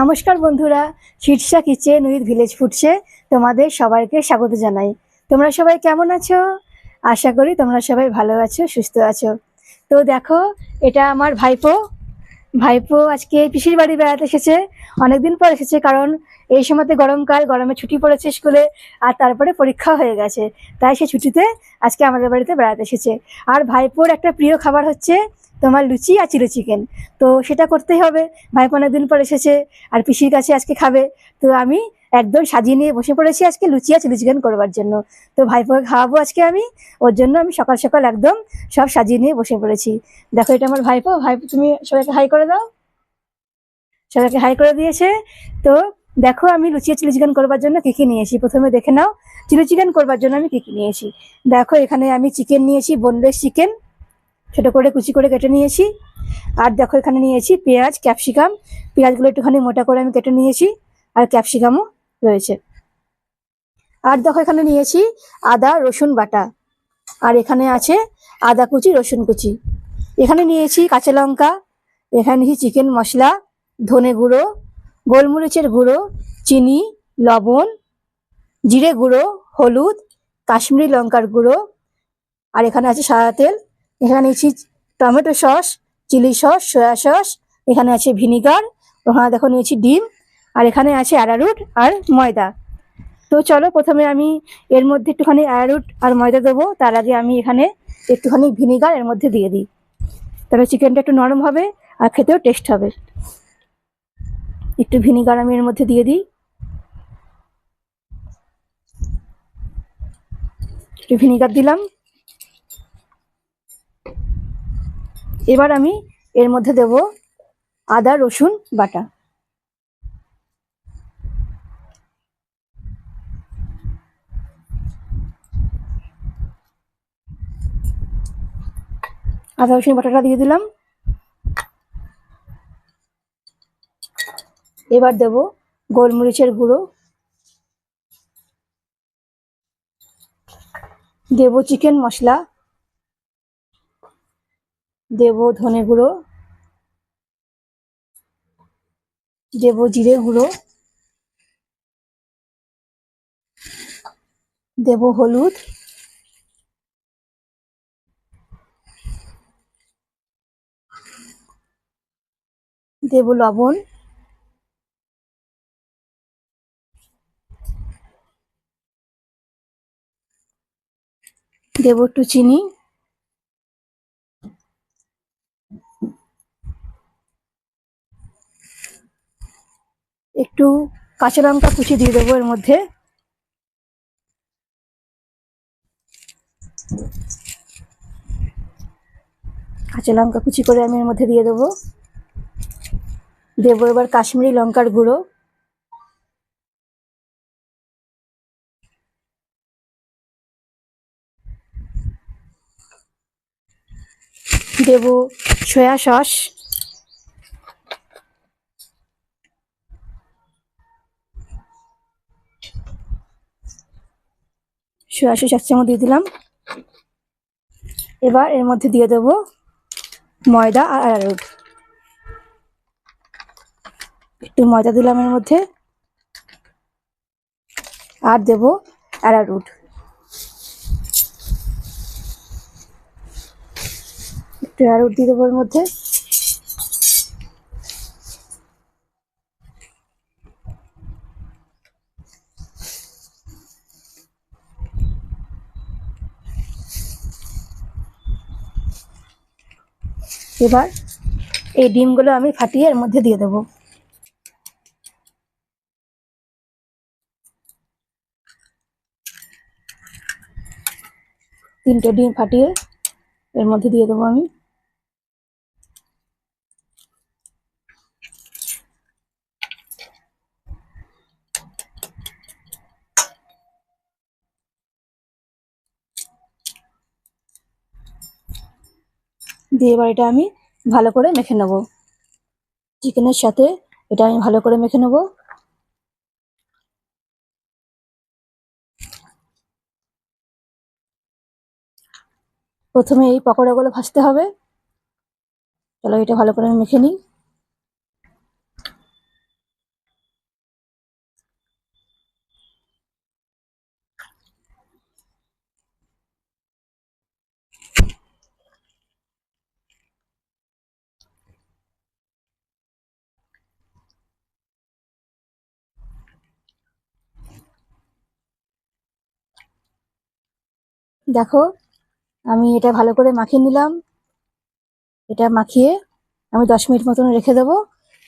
নমস্কার বন্ধুরা, Shirsha kitchen with village ফুডসে তোমাদের সবাইকে স্বাগত জানাই। তোমরা সবাই কেমন আছো? আশা করি তোমরা সবাই ভালো আছো, সুস্থ আছো। তো দেখো, এটা আমার ভাইপো। ভাইপো আজকে পিসির বাড়ি বেড়াতে এসেছে, অনেকদিন পর এসেছে কারণ এই সময়তে গরমকাল, গরমে ছুটি পড়েছে স্কুলে আর তারপরে পরীক্ষা হয়ে গেছে, তাই সে ছুটিতে আজকে আমাদের বাড়িতে বেড়াতে এসেছে। আর ভাইপোর একটা প্রিয় খাবার হচ্ছে তোমার লুচি আর চিলি চিকেন। তো সেটা করতেই হবে। ভাইপো দিন পর এসেছে আর পিসির কাছে আজকে খাবে। তো আমি একদম সাজিয়ে নিয়ে বসে পড়েছি আজকে লুচি আর চিলি চিকেন করবার জন্য। তো ভাইপোকে খাওয়াবো আজকে আমি। ওর জন্য আমি সকাল সকাল একদম সব সাজিয়ে নিয়ে বসে পড়েছি। দেখো এটা আমার ভাইপো। ভাইপো, তুমি সবাইকে হাই করে দাও। সবাইকে হাই করে দিয়েছে। তো দেখো আমি লুচি আর চিলি চিকেন করবার জন্য কী কী নিয়েছি প্রথমে দেখে নাও। চিলি চিকেন করবার জন্য আমি কী কী নিয়েছি দেখো এখানে আমি চিকেন নিয়েছি বোনলেস চিকেন ছোটো করে কুচি করে কেটে নিয়েছি। আর দেখো এখানে নিয়েছি পেঁয়াজ, ক্যাপসিকাম। পেঁয়াজগুলো একটুখানি মোটা করে আমি কেটে নিয়েছি আর ক্যাপসিকামও রয়েছে। আর দেখো এখানে নিয়েছি আদা, রসুন বাটা। আর এখানে আছে আদা কুচি, রসুন কুচি। এখানে নিয়েছি কাঁচা লঙ্কা। এখানে নিয়েছি চিকেন মশলা, ধনে গুঁড়ো, গোলমরিচের গুঁড়ো, চিনি, লবণ, জিরে গুঁড়ো, হলুদ, কাশ্মীরি লঙ্কার গুঁড়ো। আর এখানে আছে সাদা তেল। এখানে নিয়েছি tomato sauce, chilli sauce, soya sauce, এখানে আছে ভিনিগার, ওখানে দেখো নিয়েছি ডিম, আর এখানে আছে অ্যারারুট আর ময়দা। তো চলো প্রথমে আমি এর মধ্যে একটুখানি অ্যারারুট আর ময়দা দেবো, তার আগে আমি এখানে একটুখানি ভিনিগার এর মধ্যে দিয়ে দিই। তাহলে চিকেনটা একটু নরম হবে আর খেতেও টেস্ট হবে। একটু ভিনিগার আমি এর মধ্যে দিয়ে দিই। একটু ভিনিগার দিলাম। এবার আমি এর মধ্যে দেব আদা, রসুন, বাটা। আদা, রসুন, বাটাটা দিয়ে দিলাম। এবার দেব গোলমরিচের গুঁড়ো। দেব চিকেন মশলা। দেব ধনে গুঁড়ো দেব জিরে গুঁড়ো দেব হলুদ দেব লবণ দেব একটু চিনি একটু কাঁচা লঙ্কা কুচি দিয়ে দেবো এর মধ্যে। কাঁচা লঙ্কা কুচি করে আমি এর মধ্যে দিয়ে দেবো। দেবো এবার কাশ্মীরি লঙ্কার গুঁড়ো। দেব সয়া সস। সয়া সস এক চামচ দিয়ে দিলাম। এবার এর মধ্যে দিয়ে দেব ময়দা আর অ্যারারুট একটু ময়দা দিলাম এর মধ্যে। আর দেব অ্যারারুট একটু অ্যারারুট দিয়ে দেবো এর মধ্যে। এবার এই ডিমগুলো আমি ফাটিয়ে এর মধ্যে দিয়ে দেবো। তিনটে ডিম ফাটিয়ে এর মধ্যে দিয়ে দেবো আমি। দিয়ে এবার এটা আমি ভালো করে মেখে নেব। চিকেনের সাথে এটা আমি ভালো করে মেখে নেব। প্রথমে এই পকোড়াগুলো ভাজতে হবে। চলো এটা ভালো করে আমি মেখে নিই। দেখো, আমি এটা ভালো করে মাখিয়ে নিলাম। এটা মাখিয়ে আমি দশ মিনিট মতন রেখে দেবো।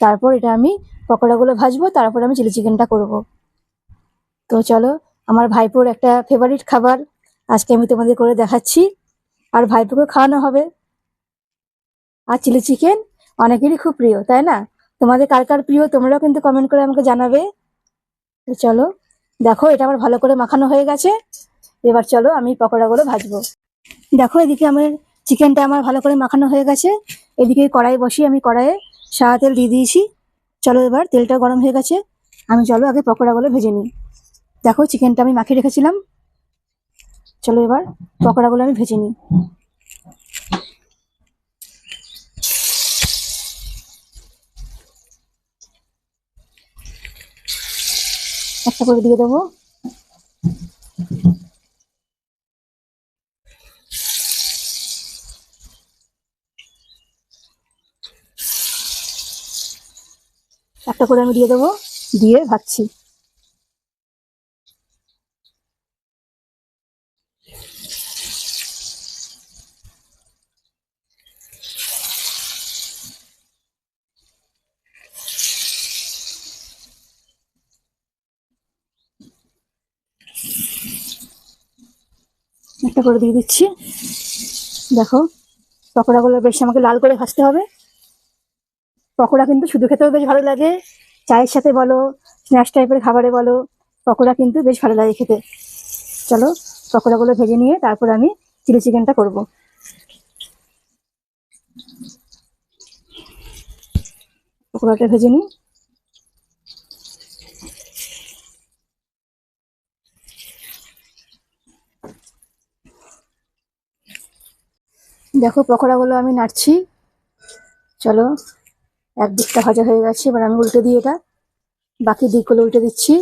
তারপর এটা আমি পকোড়াগুলো ভাজবো, তারপর আমি চিলি চিকেনটা করব। তো চলো, আমার ভাইপোর একটা ফেভারিট খাবার আজকে আমি তোমাদের করে দেখাচ্ছি। আর ভাইপোকে খাওয়ানো হবে। আর চিলি চিকেন অনেকেরই খুব প্রিয়, তাই না? তোমাদের কার কার প্রিয় তোমরাও কিন্তু কমেন্ট করে আমাকে জানাবে। তো চলো, দেখো, এটা আমার ভালো করে মাখানো হয়ে গেছে। এবার চলো আমি পকোড়াগুলো ভাজবো। দেখো, এদিকে আমার চিকেনটা আমার ভালো করে মাখানো হয়ে গেছে। এদিকে কড়াই বসিয়ে আমি কড়াইয়ে সাদা তেল দিয়ে দিয়েছি। চলো এবার তেলটা গরম হয়ে গেছে। আমি চলো আগে পকোড়াগুলো ভেজে নিই। দেখো, চিকেনটা আমি মাখিয়ে রেখেছিলাম। চলো এবার পকোড়াগুলো আমি ভেজে নিই। একটা করে দিয়ে দেবো। একটা করে আমি দিয়ে দেবো, দিয়ে ভাজছি। একটা করে দিয়ে দিচ্ছি। দেখো, পকোড়াগুলো বেশ আমাকে লাল করে ভাজতে হবে। পকোড়া কিন্তু শুধু খেতেও বেশ ভালো লাগে। চায়ের সাথে বলো স্ন্যাক্স টাইপের খাবারে বলো, পকোড়া কিন্তু বেশ ভালো লাগে খেতে। চলো, পকোড়াগুলো ভেজে নিয়ে তারপর আমি চিলি চিকেনটা করব। পকোড়াটা ভেজে নিই। দেখো, পকোড়াগুলো আমি নাড়ছি। চলো। এক দিকটা ভাজা হয়ে গেছে, এবার আমি উল্টে দিই এটা, বাকি দিকগুলো উল্টে দিচ্ছি।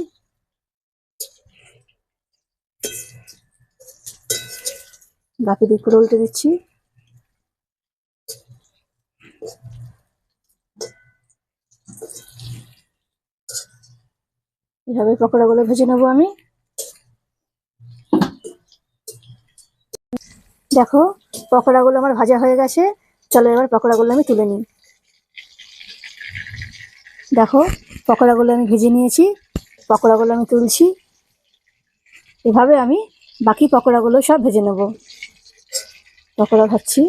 বাকি দিকগুলো উল্টে দিচ্ছি। এভাবে পকোড়াগুলো ভেজে নেব আমি। দেখো, পকোড়াগুলো আমার ভাজা হয়ে গেছে। চলো এবার পকোড়াগুলো আমি তুলে নিই। দেখো, পকোড়াগুলো আমি ভেজে নিয়েছি, পকোড়াগুলো আমি তুলছি। এভাবে আমি বাকি পকোড়াগুলো সব ভেজে নেব। পকোড়া ভাজছি।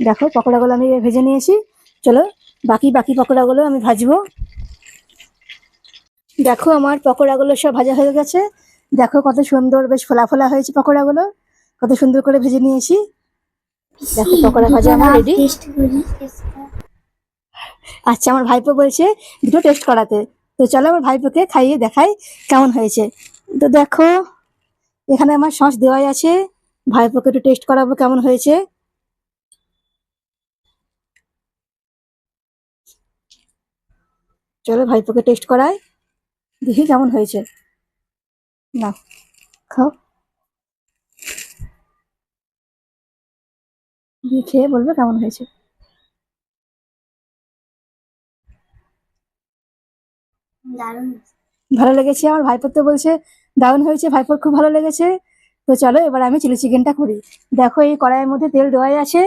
দেখো, পকোড়াগুলো আমি ভেজে নিয়েছি। চলো, বাকি বাকি পকোড়াগুলো আমি ভাজবো। দেখো, আমার পকোড়াগুলো সব ভাজা হয়ে গেছে। দেখো কত সুন্দর বেশ ফোলা ফোলা হয়েছে পকোড়াগুলো। কত সুন্দর করে ভেজে নিয়েছি। দেখো পকোড়া ভাজা আমার রেডি আচ্ছা আমার ভাইপো বলছে দুটো টেস্ট করাতে। তো চলো আমার ভাইপোকে খাইয়ে দেখাই কেমন হয়েছে। তো দেখো এখানে আমার সস দেওয়াই আছে। ভাইপোকে একটু টেস্ট করাবো কেমন হয়েছে। চলো ভাইপোকে টেস্ট করাই। দেখি কেমন হয়েছে। না খাও। দিয়ে খেয়ে বলবে কেমন হয়েছে। দারুণ। ভালো লেগেছে আমার ভাইপোর তো বলছে দারুণ হয়েছে ভাইপোর খুব ভালো লেগেছে। তো চলো এবার আমি চিলি চিকেনটা করি। দেখো এই কড়াইয়ের মধ্যে তেল দেওয়াই আছে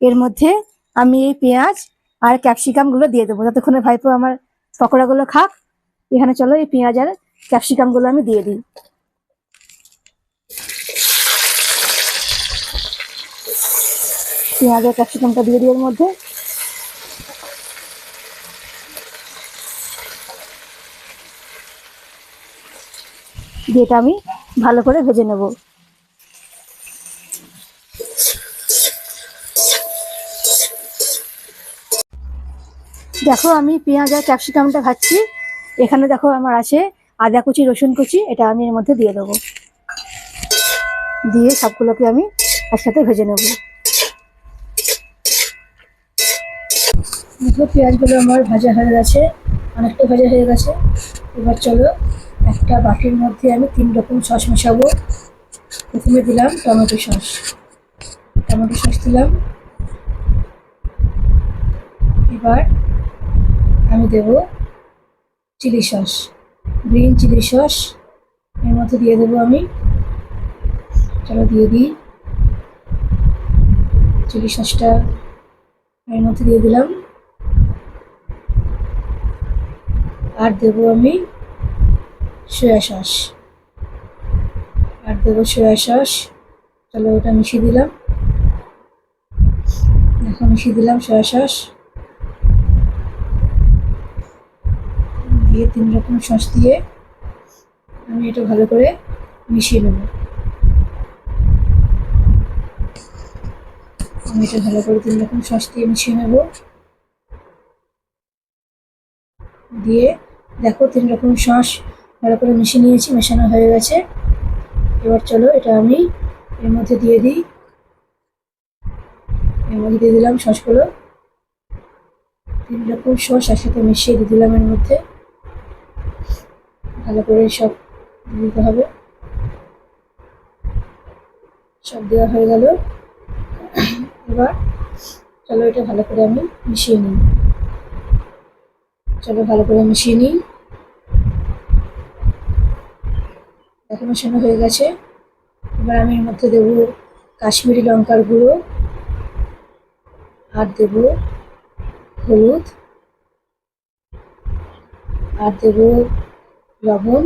এর মধ্যে আমি এই পেঁয়াজ আর ক্যাপসিকামগুলো দিয়ে দেবো। ততক্ষণে ভাইপো আমার পকোড়াগুলো খাক এখানে চলো এই পেঁয়াজ আর ক্যাপসিকামগুলো আমি দিয়ে দিই। পেঁয়াজ আর ক্যাপসিকামটা দিয়ে দিই এর মধ্যে। দিয়ে এটা আমি ভালো করে ভেজে নেব। দেখো আমি পেঁয়াজ আর ক্যাপসিকামটা ভাজছি। এখানে দেখো আমার আছে আদা কুচি, রসুন কুচি, এটা আমি এর মধ্যে দিয়ে দেবো। দিয়ে সবগুলোকে আমি একসাথে ভেজে নেব। দেখো, পেঁয়াজগুলো আমার ভাজা হয়ে গেছে, অনেকটা ভাজা হয়ে গেছে। এবার চলো, একটা বাটির মধ্যে আমি তিন রকম সস মেশাবো। প্রথমে দিলাম টমেটো সস। টমেটো সস দিলাম। এবার আমি দেব chilli sauce. Green chilli sauce. এর মধ্যে দিয়ে দেবো আমি। চলো দিয়ে দিই। চিলি সসটা এর মধ্যে দিয়ে দিলাম। আর দেবো আমি সয়া সস। আর দেবো সয়া সস। চলো ওটা মিশিয়ে দিলাম। এখন মিশিয়ে দিলাম সয়া সস। দিয়ে তিন রকম সস দিয়ে আমি এটা ভালো করে মিশিয়ে নেব। আমি এটা ভালো করে তিন রকম সস দিয়ে মিশিয়ে নেব। দিয়ে দেখো তিন রকম সস ভালো করে মিশিয়ে নিয়েছি, মেশানো হয়ে গেছে। এবার চলো এটা আমি এর মধ্যে দিয়ে দিই। এর মধ্যে দিয়ে দিলাম সসগুলো। তিন রকম সস একসাথে মিশিয়ে দিয়ে দিলাম এর মধ্যে। ভালো করে সব দিতে হবে। সব দেওয়া হয়ে গেল। এবার চলো এটা ভালো করে আমি মিশিয়ে নিই। চলো ভালো করে মিশিয়ে নিই। দেখো মেশানো হয়ে গেছে। এবার আমি এর মধ্যে দেবো কাশ্মীরি লঙ্কার গুঁড়ো। আর দেবো হলুদ। আর দেবো লবণ,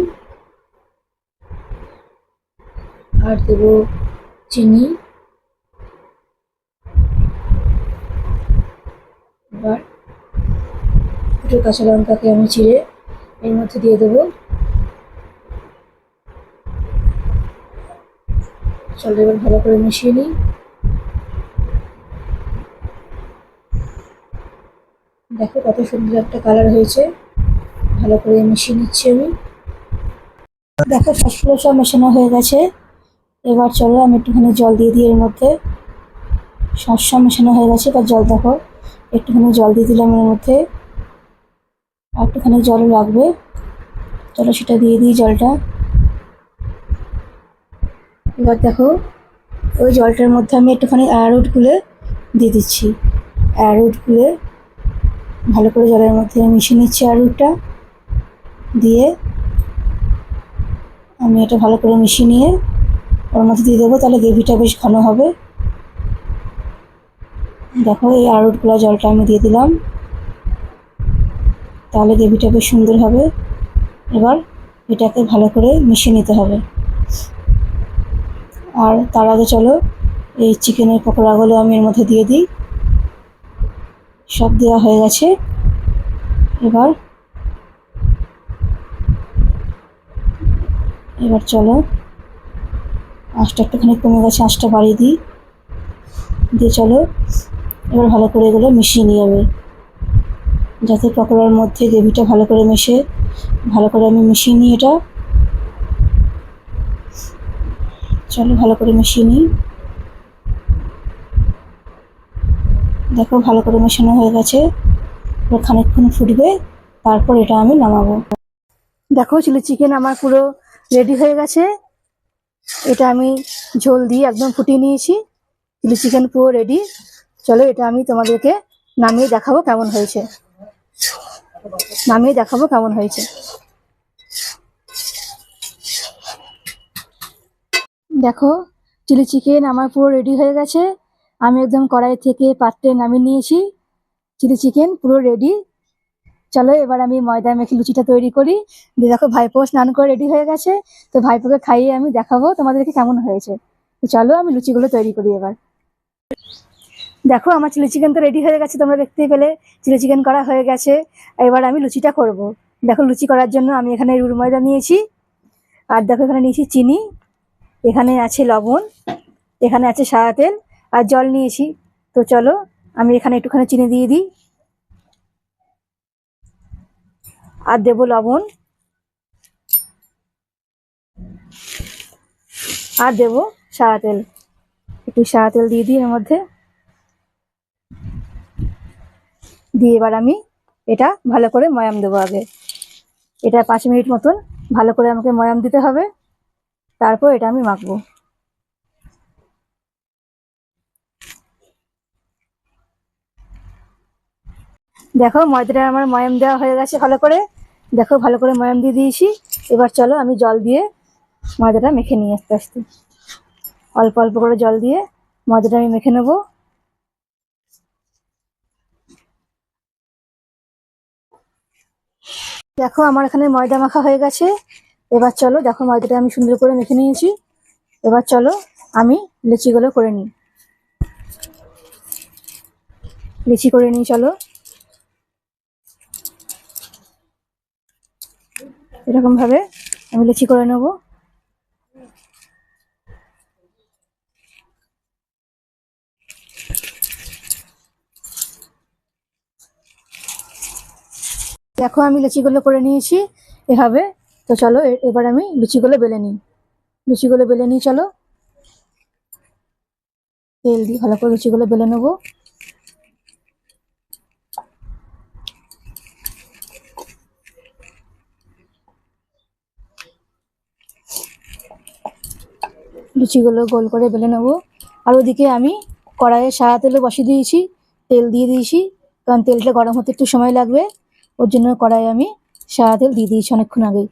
আর দেবো চিনি। এবার দুটো কাঁচা লঙ্কাকে আমি চিড়ে এর মধ্যে দিয়ে দেবো। চলো এবার ভালো করে মিশিয়ে নিই। দেখো কত সুন্দর একটা কালার হয়েছে। ভালো করে মিশিয়ে নিচ্ছি আমি। দেখো সবগুলো সব মেশানো হয়ে গেছে। এবার চলো, আমি একটুখানি জল দিয়ে দিই এর মধ্যে। সব মেশানো হয়ে গেছে, এবার জল দেখো। একটুখানি জল দিয়ে দিলাম এর মধ্যে। আর একটুখানি জল লাগবে। চলো, সেটা দিয়ে দিই জলটা। এবার দেখো, ওই জলটার মধ্যে আমি একটুখানি অ্যারোট গুলে দিয়ে দিচ্ছি। অ্যারোট গুলে ভালো করে জলের মধ্যে মিশিয়ে নিচ্ছি অ্যারোটটা দিয়ে আমি এটা ভালো করে মিশিয়ে নিয়ে ওর মধ্যে দিয়ে দেবো, তাহলে গ্রেভিটা বেশ ঘন হবে। দেখো, এই আড়ুটগুলো জলটা আমি দিয়ে দিলাম। তাহলে গ্রেভিটা বেশ সুন্দর হবে। এবার এটাকে ভালো করে মিশিয়ে নিতে হবে। আর তার আগে চলো, এই চিকেনের পকোড়াগুলো আমি এর মধ্যে দিয়ে দিই। সব দেওয়া হয়ে গেছে। এবার এবার চলো। আঁচটা একটুখানি কমে গেছে আঁচটা বাড়িয়ে দিই। দিয়ে চলো, এবার ভালো করে এগুলো মিশিয়ে নিই আমি। যাতে পকোড়ার মধ্যে গ্রেভিটা ভালো করে মেশে, ভালো করে আমি মিশিয়ে নিই এটা। চলো, ভালো করে মিশিয়ে নিই। দেখো, ভালো করে মেশানো হয়ে গেছে। খানিকক্ষণ ফুটবে, তারপর এটা আমি নামাবো। দেখো, চিলি চিকেন আমার পুরো রেডি হয়ে গেছে। এটা আমি ঝোল দিয়ে একদম ফুটিয়ে নিয়েছি। চিলি চিকেন পুরো রেডি। চলো এটা আমি তোমাদেরকে নামিয়ে দেখাবো কেমন হয়েছে। নামিয়ে দেখাবো কেমন হয়েছে। দেখো, চিলি চিকেন আমার পুরো রেডি হয়ে গেছে। আমি একদম কড়াই থেকে পাত্রে নামিয়ে নিয়েছি। চিলি চিকেন পুরো রেডি। চলো, এবার আমি ময়দা মেখে লুচিটা তৈরি করি। দিয়ে দেখো ভাইপো স্নান করে রেডি হয়ে গেছে। তো ভাইপোকে খাইয়ে আমি দেখাবো তোমাদেরকে কেমন হয়েছে। তো চলো, আমি লুচিগুলো তৈরি করি এবার। দেখো, আমার চিলি চিকেন তো রেডি হয়ে গেছে তোমরা দেখতেই পেলে। চিলি চিকেন করা হয়ে গেছে। এবার আমি লুচিটা করব। দেখো, লুচি করার জন্য আমি এখানে রুল ময়দা নিয়েছি। আর দেখো, এখানে নিয়েছি চিনি। এখানে আছে লবণ। এখানে আছে সাদা তেল। আর জল নিয়েছি। তো চলো, আমি এখানে একটুখানি চিনি দিয়ে দিই। আর দেবো লবণ। আর দেবো সাদা তেল। একটু সাদা তেল দিয়ে দিই এর মধ্যে। দিয়ে এবার আমি এটা ভালো করে ময়াম দেবো আগে। এটা পাঁচ মিনিট মতন ভালো করে আমাকে ময়াম দিতে হবে। তারপর এটা আমি মাখবো। দেখো ময়দাটা আমার ময়াম দেওয়া হয়ে গেছে ভালো করে। দেখো, ভালো করে ময়াম দিয়ে দিয়েছি। এবার চলো আমি জল দিয়ে ময়দাটা মেখে নিই আস্তে আস্তে। অল্প অল্প করে জল দিয়ে ময়দাটা আমি মেখে নেব। দেখো, আমার এখানে ময়দা মাখা হয়ে গেছে। এবার চলো, দেখো, ময়দাটা আমি সুন্দর করে মেখে নিয়েছি। এবার চলো, আমি লিচিগুলো করে নিই। লিচি করে নিই, চলো। এরকম ভাবে আমি লুচি করে নেব। দেখো, আমি লুচিগুলো করে নিয়েছি এভাবে। তো চলো এবার আমি লুচিগুলো বেলে নিই। লুচিগুলো বেলে নিই, চলো। তেল দিয়ে ভালো করে লুচিগুলো বেলে নেব। লুচিগুলো গোল করে বেলে নেব। আর ওদিকে আমি কড়াইয়ে সাদা তেলে বসিয়ে দিয়েছি, তেল দিয়ে দিয়েছি, কারণ তেলটা গরম হতে একটু সময় লাগবে। ওর জন্য কড়াইয়ে আমি সাদা তেল দিয়ে দিয়েছি অনেকক্ষণ আগে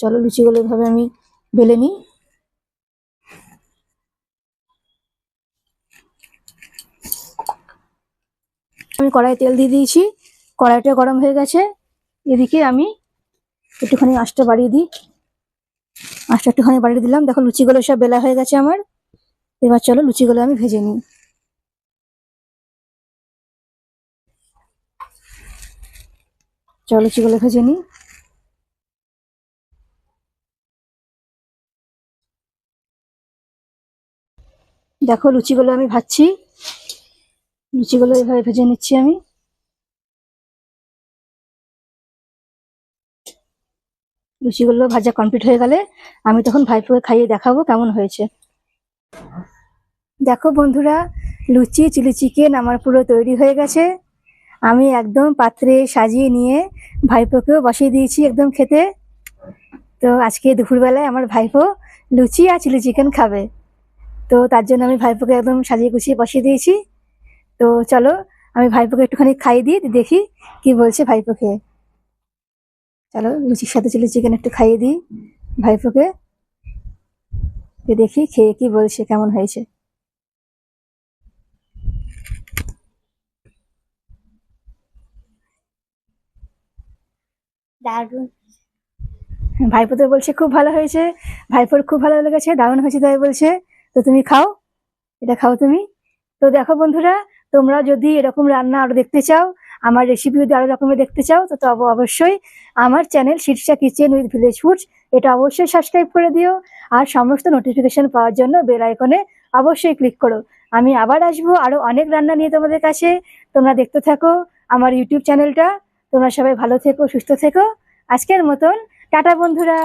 চলো লুচিগুলো এভাবে আমি বেলে নিই। আমি কড়াই তেল দিয়ে দিয়েছি, কড়াইটা গরম হয়ে গেছে। এদিকে আমি একটুখানি আঁচটা বাড়িয়ে দিই। আঁচটা একটুখানি বাড়িয়ে দিলাম। দেখো লুচিগুলো সব বেলা হয়ে গেছে আমার। এবার চলো লুচিগুলো আমি ভেজে নিই। চলো লুচিগুলো ভেজে নিই। দেখো লুচিগুলো আমি ভাজছি। লুচিগুলো এভাবে ভেজে নিচ্ছি আমি। লুচিগুলো ভাজা কমপ্লিট হয়ে গেলে আমি তখন ভাইপোকে খাইয়ে দেখাবো কেমন হয়েছে। দেখো বন্ধুরা, লুচি চিলি চিকেন আমার পুরো তৈরি হয়ে গেছে। আমি একদম পাত্রে সাজিয়ে নিয়ে ভাইপোকেও বসিয়ে দিয়েছি একদম খেতে। তো আজকে দুপুরবেলায় আমার ভাইপো লুচি আর চিলি চিকেন খাবে। তো তার জন্য আমি ভাইপোকে একদম সাজিয়ে গুছিয়ে বসিয়ে দিয়েছি। তো চলো, আমি ভাইপোকে একটুখানি খাইয়ে দিই, দেখি কি বলছে ভাইপো খেয়ে চলো লুচির সাথে চিলি চিকেন একটু খাইয়ে দিই। ভাইপোকে দেখি খেয়ে কি বলছে কেমন হয়েছে। দারুণ। ভাইপো তো বলছে খুব ভালো হয়েছে ভাইপোর খুব ভালো লেগেছে দারুণ হয়েছে তাই বলছে। তো তুমি খাও এটা খাও তুমি। তো দেখো বন্ধুরা তোমরা যদি এরকম রান্না আরও দেখতে চাও আমার রেসিপি যদি আরও রকমের দেখতে চাও, তো তবে অবশ্যই আমার channel Shirsha kitchen with village foods এটা অবশ্যই সাবস্ক্রাইব করে দিও। আর সমস্ত নোটিফিকেশন পাওয়ার জন্য বেল আইকনে অবশ্যই ক্লিক করো। আমি আবার আসব আরও অনেক রান্না নিয়ে তোমাদের কাছে। তোমরা দেখতে থাকো আমার ইউটিউব চ্যানেলটা তোমরা সবাই ভালো থেকো, সুস্থ থেকো। আজকের মতন, টাটা বন্ধুরা।